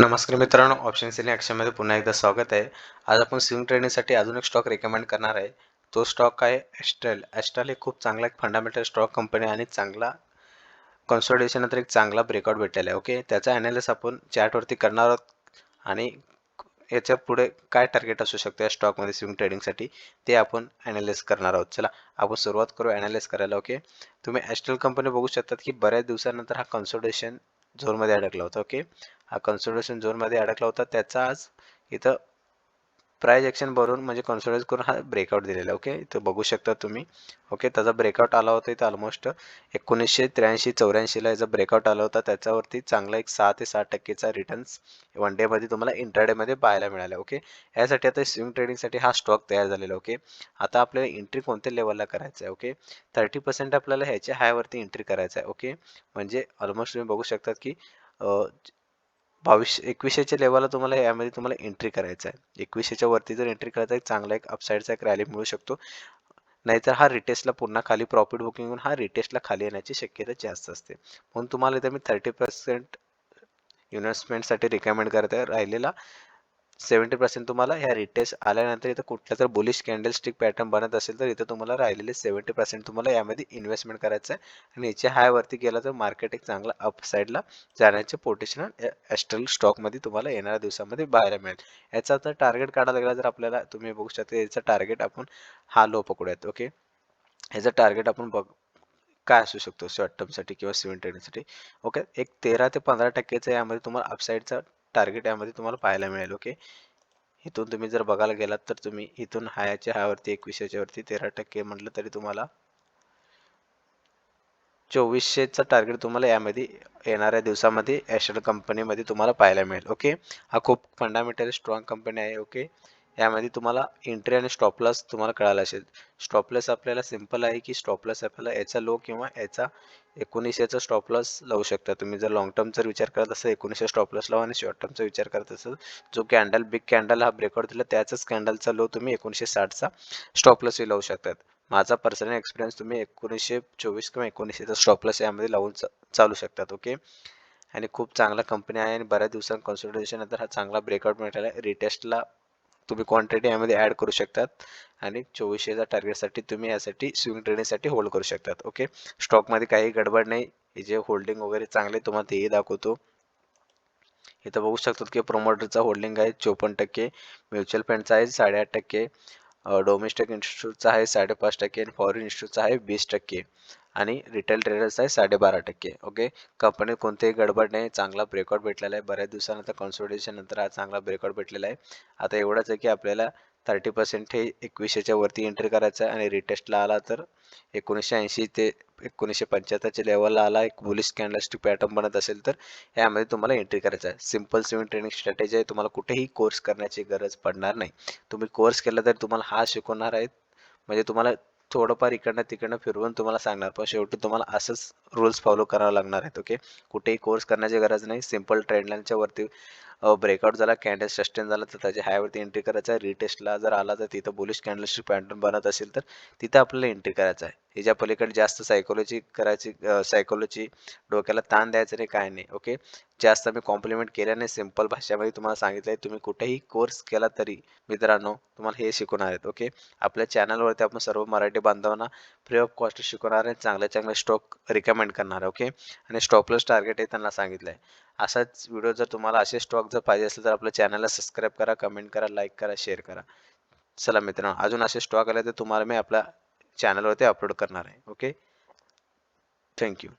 नमस्कार मित्रांनो option selling ॲक्शनमध्ये पुन्हा एकदा स्वागत आहे. आज आपण स्विंग ट्रेडिंगसाठी अजून एक स्टॉक रेकमेंड करणार आहे. तो स्टॉक आहे ॲस्ट्रल ॲस्ट्रल हे खूप चांगला एक फंडामेंटल स्टॉक कंपनी आणि चांगला कन्सोलिडेशन नंतर एक चांगला ब्रेकआउट भेटलेला आहे ओके त्याचा ॲनालिस आपण चॅटवरती करणार आहोत आणि याच्यापुढे काय टार्गेट असू शकतं या स्टॉकमध्ये स्विंग ट्रेडिंगसाठी ते आपण ॲनालिस करणार आहोत. चला आपण सुरुवात करू ॲनालिस करायला ओके तुम्ही ॲस्ट्रल कंपनी बघू शकतात की बऱ्याच दिवसानंतर हा कन्सोलिडेशन झोनमध्ये अडकला होता ओके हा कन्सोलिडेशन झोनमध्ये अडकला होता त्याचा आज इथं प्राईज ॲक्शन भरून म्हणजे कन्सोलिडेट करून हा ब्रेकआउट दिलेला ओके इथं बघू शकता तुम्ही. ओके त्याचा ब्रेकआउट आला होता इथं ऑलमोस्ट एकोणीसशे त्र्याऐंशी चौऱ्याऐंशीला याचा ब्रेकआउट आला होता. त्याच्यावरती चांगला एक सहा ते सात टक्केचा रिटर्न्स वन डेमध्ये तुम्हाला इंटरडेमध्ये पाहायला मिळाला. ओके यासाठी आता स्विंग ट्रेडिंगसाठी हा स्टॉक तयार झालेला ओके आता आपल्याला एंट्री कोणत्या लेवलला करायचं आहे? ओके थर्टी पर्सेंट आपल्याला ह्याच्या हायवरती एंट्री करायचं आहे. ओके म्हणजे ऑलमोस्ट तुम्ही बघू शकतात की बावीस एकवीसशेच्या लेवलला तुम्हाला यामध्ये तुम्हाला एंट्री करायचं आहे एकवीसशेच्या वरती जर एंट्री करायचं एक चांगला एक अपसाईडचा एक रॅली मिळू शकतो. नाहीतर हा रिटेस्टला पुन्हा खाली प्रॉफिट बुकिंग होऊन हा रिटेस्टला खाली येण्याची शक्यता जास्त असते. म्हणून तुम्हाला इथं मी थर्टी पर्सेंट इन्व्हेस्टमेंटसाठी रिकमेंड करत आहे राहिलेला सेवन्टी पर्सेंट तुम्हाला ह्या रिटेस्ट आल्यानंतर इथं कुठल्या जर बुलिश कॅन्डल स्टिक पॅटर्न बनत असेल तर इथं तुम्हाला राहिलेले सेवन्टी पर्सेंट तुम्हाला यामध्ये इन्व्हेस्टमेंट करायचं आहे. आणि याच्या हायवरती गेला तर मार्केट एक चांगला अपसाईडला जाण्याचे पोटेशनल ॲस्ट्रल स्टॉकमध्ये तुम्हाला येणाऱ्या दिवसामध्ये बाहेर मिळेल. याचा तर टार्गेट काढायला गेला जर आपल्याला तुम्ही बघू शकता याचा टार्गेट आपण हा लो पकडूयात ओके ह्याचा टार्गेट आपण बघ काय असू शकतो? शॉर्ट टर्मसाठी किंवा सेवन ट्रेडिंगसाठी ओके एक तेरा ते पंधरा टक्केचा यामध्ये तुम्हाला अपसाईडचा टार्गेट यामध्ये तुम्हाला पाहायला मिळेल ओके इथून तुम्ही जर बघायला गेलात तर तुम्ही इथून हायाच्या हायावरती एकवीसशेच्या वरती तेरा टक्के म्हटलं तरी तुम्हाला चोवीसशेचा टार्गेट तुम्हाला यामध्ये येणाऱ्या दिवसामध्ये ॲशल कंपनीमध्ये तुम्हाला पाहायला मिळेल ओके हा खूप फंडामेंटल स्ट्रॉंग कंपनी आहे ओके यामध्ये तुम्हाला एंट्री आणि स्टॉपलॉस तुम्हाला कळायला असेल. स्टॉपलॉस आपल्याला सिंपल आहे की स्टॉपलॉस आपल्याला याचा लो किंवा याचा एकोणीसशेचा स्टॉपलॉस लावू शकता. तुम्ही जर लॉंग टर्मचा विचार करत असाल एकोणीसशे स्टॉपलॉस लावा आणि शॉर्ट टर्मचा विचार करत असाल जो कॅन्डल बिग कॅन्डल हा ब्रेकआउट दिला त्याचाच कॅन्डलचा लो तुम्ही एकोणीसशे साठचा स्टॉपलॉसही लावू शकतात. माझा पर्सनल एक्सपिरियन्स तुम्ही एकोणीसशे चोवीस किंवा एकोणीसशेचा स्टॉपलॉस यामध्ये लावून चालू शकतात ओके आणि खूप चांगला कंपनी आहे आणि बऱ्याच दिवसांत कन्सल्टेशन नंतर हा चांगला ब्रेकआउट मिळाला. आहे रिटेस्टला तुम्ही क्वांटिटी यामध्ये ॲड करू शकतात. आणि चोवीसशेचा टार्गेटसाठी तुम्ही यासाठी स्विंग ट्रेडिंगसाठी होल्ड करू शकतात. ओके स्टॉकमध्ये काही गडबड नाही. हे जे होल्डिंग वगैरे चांगले तुम्हाला तेही दाखवतो. इथं बघू शकतात की प्रोमोटरचा होल्डिंग आहे चोपन्न टक्के. म्युच्युअल फंडचा आहे साडेआठ टक्के. डोमेस्टिक इन्स्टिट्यूटचा आहे साडेपाच टक्के आणि फॉरेन इन्स्टिट्यूटचा आहे वीस टक्के. आणि रिटेल ट्रेडर्स आहे साडेबारा टक्के. ओके कंपनीत कोणतेही गडबड नाही. चांगला ब्रेकआउट भेटलेला आहे. बऱ्याच दिवसानंतर कन्सोलिडेशन नंतर हा चांगला ब्रेकआउट भेटलेला आहे. आता एवढंच आहे की आपल्याला थर्टी पर्सेंट हे एकवीसशेच्या वरती एंट्री करायचं आहे आणि रिटेस्टला आला तर एकोणीसशे ऐंशी ते एकोणीसशे पंच्याहत्तरच्या लेवलला आला. एक बुलिश कॅन्डलस्टिक पॅटर्न बनत असेल तर यामध्ये तुम्हाला एंट्री करायचं आहे. सिंपल स्विमिंग ट्रेनिंग स्ट्रॅटेजी आहे. तुम्हाला कुठेही कोर्स करण्याची गरज पडणार नाही. तुम्ही कोर्स केला तर तुम्हाला हा शिकवणार आहेत. म्हणजे तुम्हाला थोडंफार इकडनं तिकडनं फिरवून तुम्हाला सांगणार. पण शेवटी तुम्हाला असंच रूल्स फॉलो करावं लागणार आहेत ओके कुठेही कोर्स करण्याची गरज नाही. सिंपल ट्रेंडलाईनच्या वरती ब्रेकआउट झाला कॅन्डल सस्टेन झाला तर त्याच्या हायवरती एंट्री करायचं आहे. रिटेस्टला जर आला तर तिथं बुलिश कॅन्डलस्टिक पॅटर्न बनत असेल तर तिथं आपल्याला एंट्री करायचं आहे. ह्याच्या पलीकडे जास्त सायकोलॉजी करायची सायकोलॉजी डोक्याला ताण द्यायचं नाही काय नाही ओके जास्त मी कॉम्प्लिमेंट केल्याने सिंपल भाषेमध्ये तुम्हाला सांगितलं आहे. तुम्ही कुठेही कोर्स केला तरी मित्रांनो तुम्हाला हे शिकवणार आहेत ओके आपल्या चॅनलवरती आपण सर्व मराठी बांधवांना फ्री ऑफ कॉस्ट शिकवणार आहे. चांगले चांगले स्टॉक रिकमेंड करणार आहे ओके आणि स्टॉपलेस टार्गेट हे त्यांना सांगितलं आहे. असाच व्हिडिओ जर तुम्हाला असे स्टॉक जर पाहिजे असेल तर आपल्या चॅनलला सबस्क्राईब करा कमेंट करा लाईक करा शेअर करा. चला मित्रांनो अजून असे स्टॉक आले तर तुम्हाला मी आपल्या चॅनलवरती अपलोड करणार आहे. ओके? Thank you.